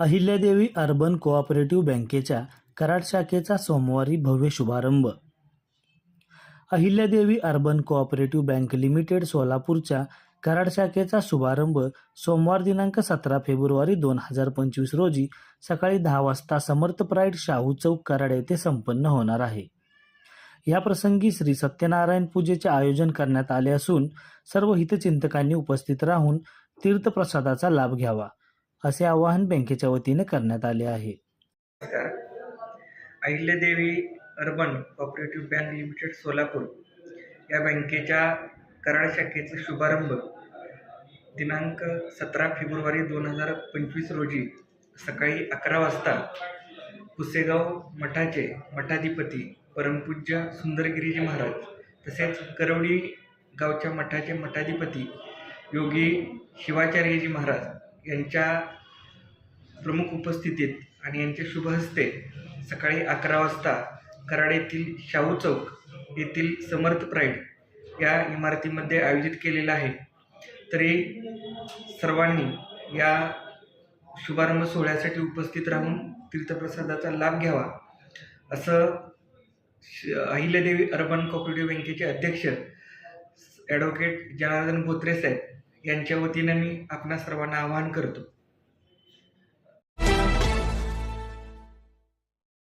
Ahilyadevi urban cooperative बँकेच्या कराड शाखेचा सोमवारी भव्य शुभारंभ. Ahilyadevi urban cooperative bank limited सोलापूरच्या कराड शाखेचा शुभारंभ सोमवार दिनांक सतरा फेब्रुवारी दोन हजार पंचवीस रोजी सकाळी दहा वाजता समर्थ प्राईड शाहू चौक कराड येथे संपन्न होणार आहे. या प्रसंगी श्री सत्यनारायण पूजेचे आयोजन करण्यात आले असून सर्व हितचिंतकांनी उपस्थित राहून तीर्थप्रसादाचा लाभ घ्यावा. असे आवाहन बँकेच्या वतीने करण्यात आले आहे. Ahilyadevi urban cooperative bank limited Solapur या बँकेच्या कराड शाखेचा शुभारंभ दिनांक सतरा फेब्रुवारी दोन हजार पंचवीस रोजी सकाळी अकरा वाजता पुसेगाव मठाचे मठाधिपती परमपूज्य सुंदरगिरीजी महाराज तसेच करवडी गावच्या मठाचे मठाधिपती योगी शिवाचार्यजी महाराज यांच्या प्रमुख उपस्थितीत आणि यांच्या शुभ हस्ते सकाळी अकरा वाजता कराड येथील शाहू चौक येथील समर्थ प्राईड या इमारतीमध्ये आयोजित केलेला आहे. तरी सर्वांनी या शुभारंभ सोहळ्यासाठी उपस्थित राहून तीर्थप्रसादाचा लाभ घ्यावा असं श- अहिल्यादेवी अर्बन कॉपरेटिव्ह बँकेचे अध्यक्ष ॲडव्होकेट जनार्दन बोत्रे साहेब यांच्या वतीनं मी आपणा सर्वांना आवाहन करतो.